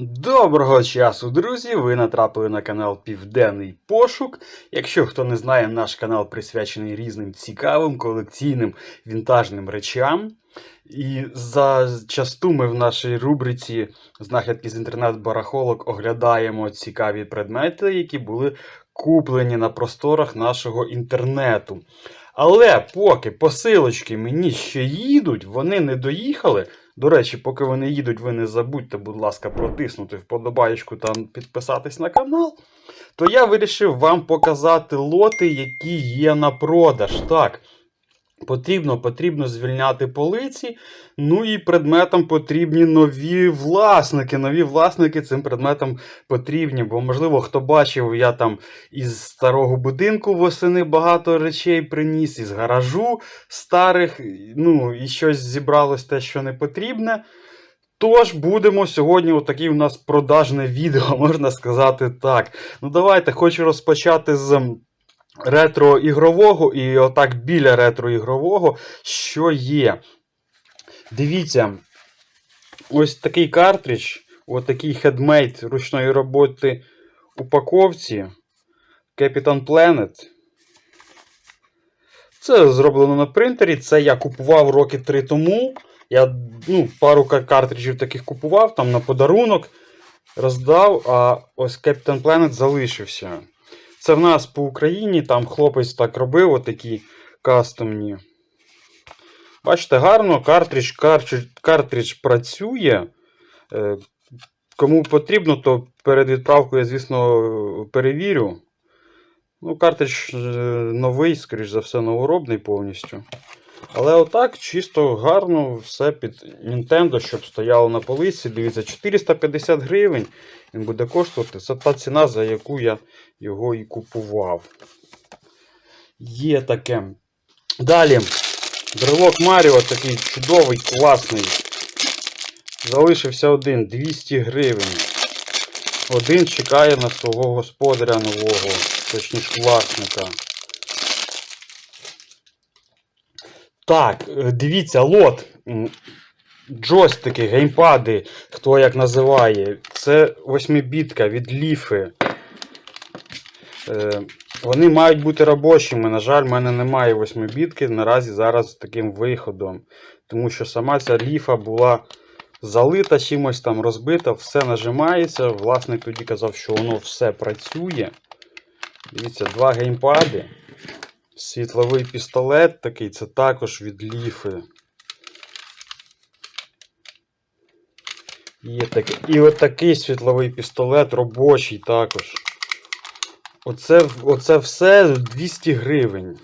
Доброго часу, друзі! Ви натрапили на канал Південний Пошук. Якщо хто не знає, наш канал присвячений різним цікавим колекційним вінтажним речам. І за часту ми в нашій рубриці Знахідки з інтернет-барахолок оглядаємо цікаві предмети, які були куплені на просторах нашого інтернету. Але поки посилочки мені ще їдуть, вони не доїхали. До речі, поки вони їдуть, ви не забудьте, будь ласка, протиснути вподобаєчку та підписатись на канал. То я вирішив вам показати лоти, які є на продаж. Так, потрібно, потрібно звільняти полиці. Ну і предметам потрібні нові власники. Нові власники цим предметам потрібні. Бо, можливо, хто бачив, я там із старого будинку восени багато речей приніс, із гаражу старих, ну і щось зібралось те, що не потрібне. Тож будемо сьогодні, отакий у нас продажне відео, можна сказати так. Ну давайте хочу розпочати з ретро-ігрового і отак біля ретро-ігрового, що є. Дивіться, ось такий картридж, отакий хедмейт ручної роботи упаковці Captain Planet. Це зроблено на принтері. Це я купував роки три тому. Я ну, пару картриджів таких купував там на подарунок, роздав, а ось Captain Planet залишився. Це в нас по Україні, там хлопець так робив, отакі кастомні. Бачите, гарно, картридж, картридж, картридж працює. Е, Кому потрібно, то перед відправкою я, звісно, перевірю. Ну, картридж е, новий, скоріш за все, новоробний повністю. Але отак, чисто гарно, все під Nintendo, щоб стояло на полиці. Дивіться, 450 гривень він буде коштувати. Це та ціна, за яку я його і купував. Є таке. Далі. Брелок Маріо такий чудовий, класний. Залишився один 200 гривень. Один чекає на свого господаря нового, точніше власника. Так, е, дивіться, лот. Джойстики, геймпади, хто як називає. Це восьмибітка від ліфи. Е, вони мають бути робочими. На жаль, в мене немає восьмибітки наразі зараз з таким виходом. Тому що сама ця ліфа була залита чимось там розбита, все нажимається. Власник тоді казав, що воно все працює. Дивіться, два геймпади. Світловий пістолет такий, це також від ліфи. Є таке. І отакий світловий пістолет робочий також. Оце, оце все 200 гривень.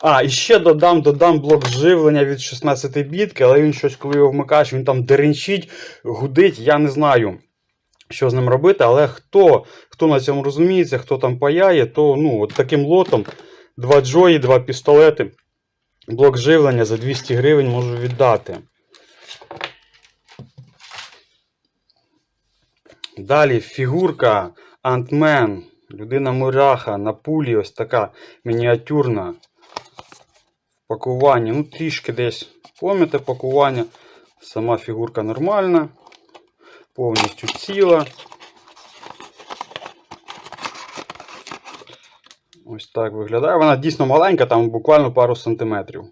А, і ще додам, додам блок живлення від 16 бітки, але він щось, коли його вмикаєш, він там деренчить, гудить, я не знаю, що з ним робити. Але хто, хто на цьому розуміється, хто там паяє, то ну, от таким лотом два джої, два пістолети, блок живлення за 200 гривень можу віддати. Далі фігурка Антмен, людина муряха на пулі, ось така мініатюрна. Пакування, ну трішки десь помните пакування. Сама фігурка нормальна, повністю ціла. Ось так виглядає. Вона дійсно маленька, там буквально пару сантиметрів.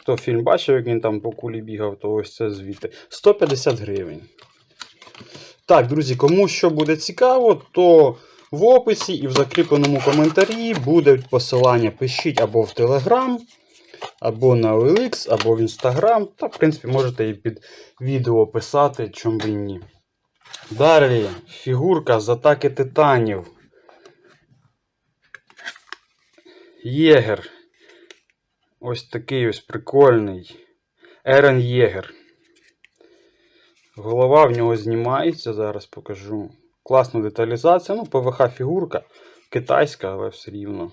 Хто фільм бачив, як він там по кулі бігав, то ось це звідти. 150 гривень. Так, друзі, кому що буде цікаво, то в описі і в закріпленому коментарі буде посилання. Пишіть або в Telegram, або на OLX, або в Instagram. Та, в принципі, можете і під відео писати, чому б і ні. Далі фігурка з атаки титанів. Єгер. Ось такий ось прикольний. Ерен Єгер. Голова в нього знімається, зараз покажу. Класна деталізація. Ну, ПВХ фігурка. Китайська, але все рівно.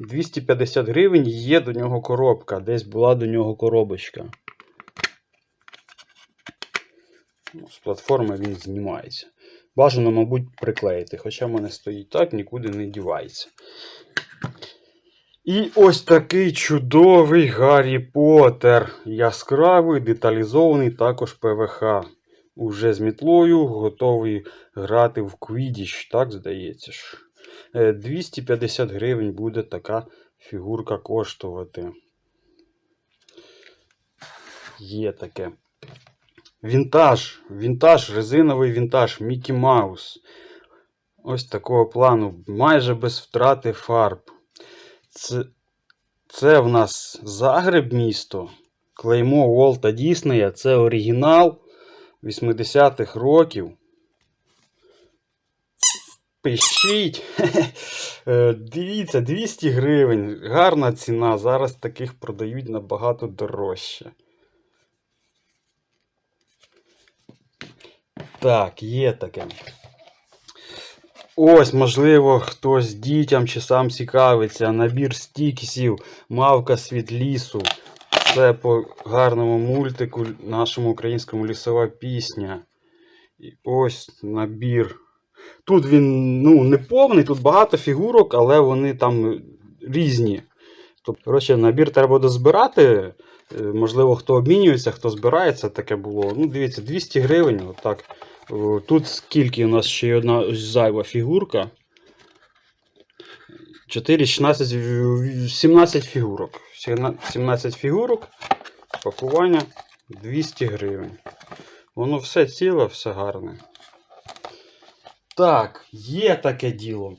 250 гривень є до нього коробка. Десь була до нього коробочка. Ну, з платформи він знімається. Бажано, мабуть, приклеїти. Хоча в мене стоїть так, нікуди не дівається. І ось такий чудовий Гаррі Поттер. Яскравий, деталізований, також ПВХ. уже з мітлою, готовий грати в квідіч, так здається ж. Е, 250 гривень буде така фігурка коштувати. Є таке. Вінтаж. Вінтаж, резиновий вінтаж, Мікі Маус. Ось такого плану. Майже без втрати фарб. Це, це в нас Загреб місто. Клеймо Уолта Діснея. Це оригінал 80-х років. Пишіть. Е, Дивіться, 200 гривень. Гарна ціна. Зараз таких продають набагато дорожче. Так, є таке. Ось, можливо, хтось дітям чи сам цікавиться. Набір стіксів, мавка світ лісу. Це по гарному мультику нашому українському лісова пісня. І ось набір. Тут він ну, не повний, тут багато фігурок, але вони там різні. Тобто, коротше, набір треба дозбирати. Е, Можливо, хто обмінюється, хто збирається, таке було. Ну, дивіться, 200 гривень. Отак. О, Тут скільки у нас ще одна зайва фігурка. 4, 16, 17 фігурок. 17 фігурок. Пакування 200 гривень. Воно все ціле, все гарне. Так, є таке діло.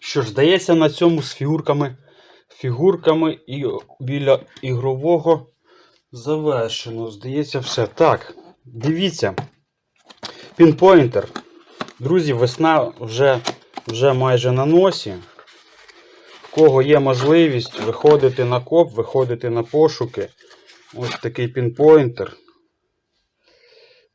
Що ж, здається, на цьому з фігурками, фігурками і біля ігрового завершено. Здається, все. Так, дивіться. Пінпойнтер. Друзі, весна вже, вже майже на носі. В кого є можливість виходити на коп, виходити на пошуки. Ось такий пінпойнтер.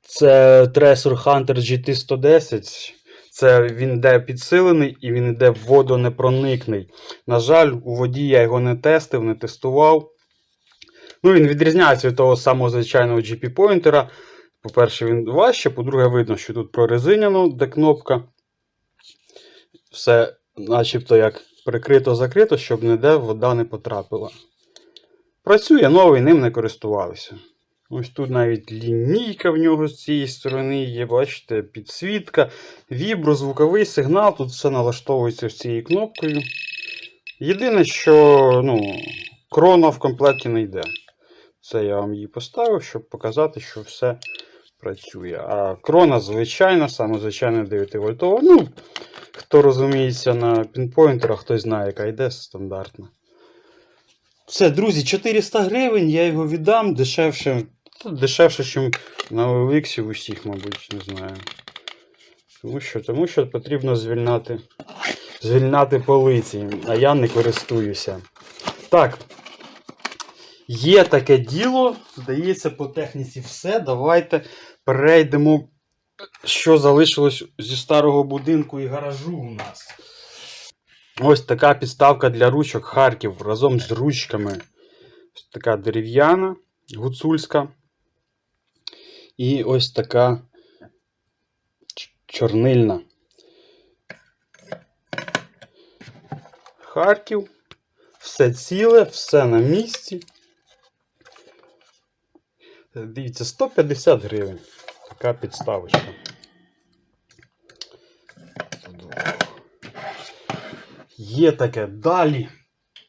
Це Tresor Hunter GT110. Це він йде підсилений і він йде водонепроникний. На жаль, у воді я його не тестив, не тестував. Ну, він відрізняється від того самого звичайного GP-поінтера. По-перше, він важче, по-друге, видно, що тут прорезиняно, де кнопка. Все начебто як прикрито-закрито, щоб ніде вода не потрапила. Працює новий, ним не користувалися. Ось тут навіть лінійка в нього з цієї сторони є, бачите, підсвітка, вібро, звуковий сигнал, тут все налаштовується цією кнопкою. Єдине, що ну, крона в комплекті не йде. Це я вам її поставив, щоб показати, що все працює. А крона звичайна, саме звичайна 9 вольтова. Ну, хто розуміється на пінпойнтерах, хтось знає, яка йде стандартна. Все, друзі, 400 гривень, я його віддам дешевше. Дешевше, ніж на OLX усіх, мабуть, не знаю. Тому що, тому що потрібно звільняти, звільняти полиці, а я не користуюся. Так. Є таке діло. Здається, по техніці все. Давайте перейдемо, що залишилось зі старого будинку і гаражу у нас. Ось така підставка для ручок Харків разом з ручками. Ось така дерев'яна, гуцульська. І ось така чорнильна. Харків. Все ціле, все на місці. Е, Дивіться, 150 гривень. Така підставочка. Є таке. Далі.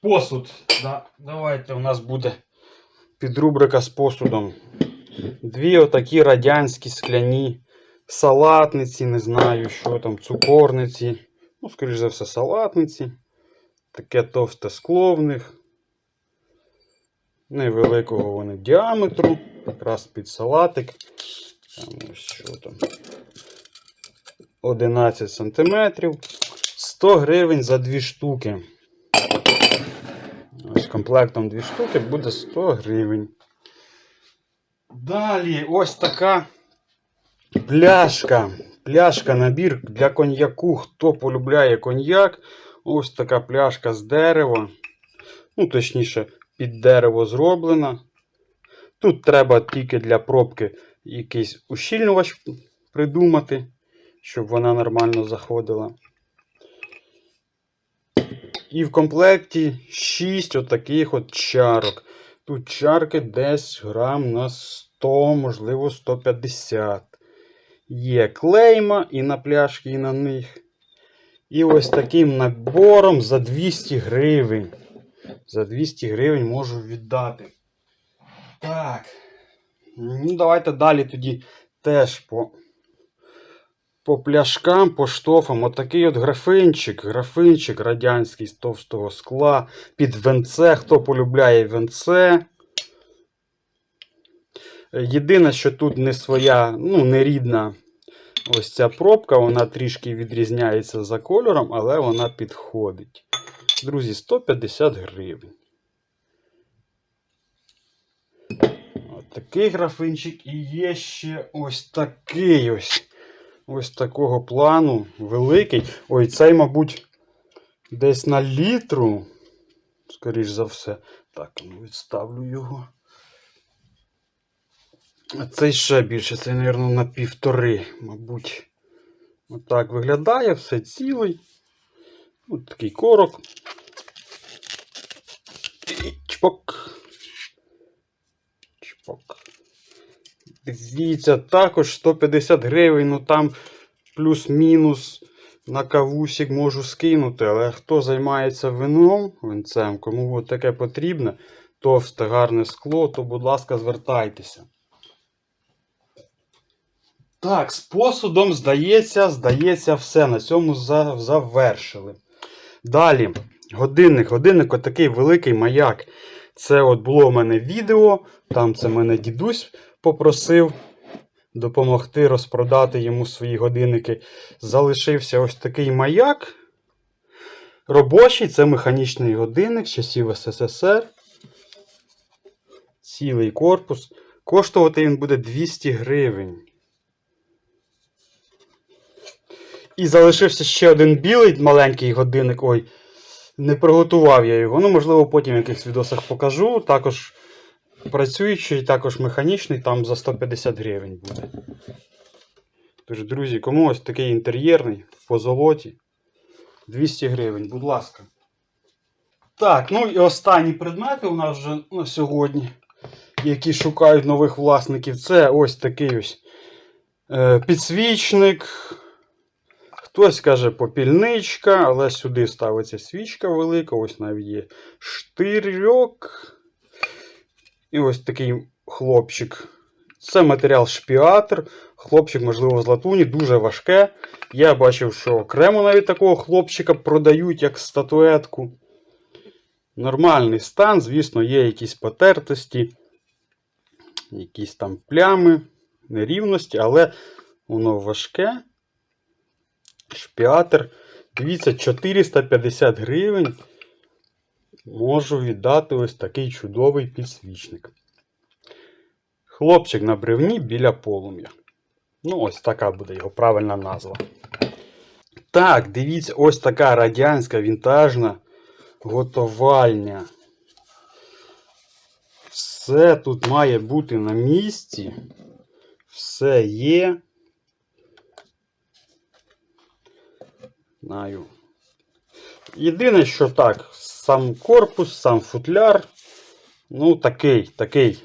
Посуд. Да, давайте у нас буде підрубрика з посудом. Дві отакі радянські скляні салатниці, не знаю, що там, цукорниці. Ну, скоріш за все, салатниці. Таке товсте скло в них. Невеликого вони діаметру. Якраз під салатик. Там що там. 11 сантиметрів. 100 гривень за дві штуки. Ось комплектом дві штуки буде 100 гривень. Далі ось така пляшка. Пляшка, набір для коньяку. Хто полюбляє коньяк. Ось така пляшка з дерева. Ну, точніше, під дерево зроблена. Тут треба тільки для пробки якийсь ущільнювач придумати, щоб вона нормально заходила. І в комплекті 6 отаких от чарок. Тут чарки десь грам на 100, можливо, 150. Є клейма і на пляшки, і на них. І ось таким набором за 200 гривень. За 200 гривень можу віддати. Так. Ну, давайте далі тоді теж по, по пляшкам, по штофам. Отакий от графинчик, графинчик радянський з товстого скла. Під венце. Хто полюбляє венце. Єдине, що тут не своя, ну, не рідна ось ця пробка, вона трішки відрізняється за кольором, але вона підходить. Друзі, 150 гривень. От такий графинчик і є ще ось такий ось. Ось такого плану. Великий. Ой, цей, мабуть, десь на літру. Скоріш за все. Так, ну відставлю його. А цей ще більше, цей, мабуть, на півтори, мабуть. Отак виглядає, все цілий. Ось такий корок. І чпок. Чпок. Дивіться, також 150 гривень, ну там плюс-мінус на кавусік можу скинути, але хто займається вином, винцем, кому таке потрібне, товсте гарне скло, то, будь ласка, звертайтеся. Так, з посудом, здається, здається, все. На цьому завершили. Далі, годинник. Годинник отакий великий маяк. Це от було в мене відео. Там це мене дідусь попросив допомогти розпродати йому свої годинники. Залишився ось такий маяк. Робочий, це механічний годинник часів СССР. Цілий корпус. Коштувати він буде 200 гривень. І залишився ще один білий маленький годинник. Ой, не приготував я його. Ну, можливо, потім в якихось відосах покажу. Також працюючий, також механічний, там за 150 гривень буде. Тож, друзі, кому ось такий інтер'єрний по золоті. 200 гривень, будь ласка. Так, ну і останні предмети у нас вже на сьогодні, які шукають нових власників. Це ось такий ось е, підсвічник. Хтось каже попільничка, але сюди ставиться свічка велика, ось навіть є штирьок. І ось такий хлопчик. Це матеріал шпіатр. Хлопчик, можливо, з латуні, дуже важке. Я бачив, що окремо навіть такого хлопчика продають як статуетку. Нормальний стан, звісно, є якісь потертості, якісь там плями, нерівності, але воно важке. Шпіатр. Дивіться, 450 гривень. Можу віддати ось такий чудовий підсвічник. Хлопчик на бревні біля полум'я. Ну, ось така буде його правильна назва. Так, дивіться, ось така радянська вінтажна готовальня. Все тут має бути на місці. Все є. Знаю. Єдине, що так, сам корпус, сам футляр. Ну, такий, такий.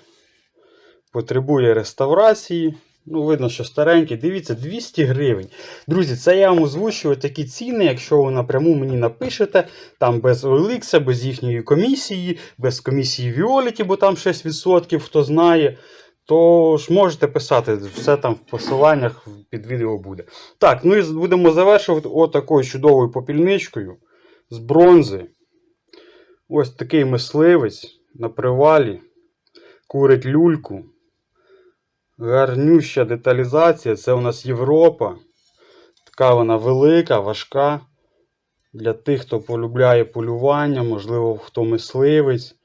Потребує реставрації. Ну, видно, що старенький. Дивіться, 200 гривень. Друзі, це я вам озвучую такі ціни, якщо ви напряму мені напишете, там без OLX, без їхньої комісії, без комісії Violet, бо там 6%, хто знає. То ж можете писати, все там в посиланнях під відео буде. Так, ну і будемо завершувати отакою чудовою попільничкою з бронзи. Ось такий мисливець на привалі. Курить люльку. Гарнюща деталізація. Це у нас Європа. Така вона велика, важка. Для тих, хто полюбляє полювання, можливо, хто мисливець.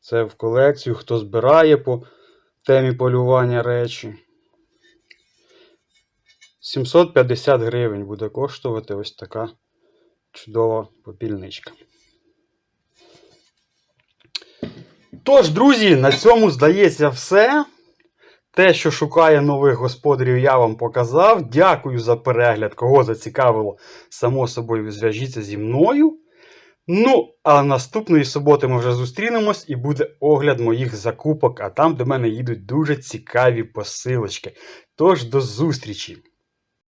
Це в колекцію, хто збирає по темі полювання речі. 750 гривень буде коштувати ось така чудова попільничка. Тож, друзі, на цьому здається все. Те, що шукає нових господарів, я вам показав. Дякую за перегляд. Кого зацікавило, само собою зв'яжіться зі мною. Ну, а наступної суботи ми вже зустрінемось і буде огляд моїх закупок, а там до мене їдуть дуже цікаві посилочки. Тож до зустрічі!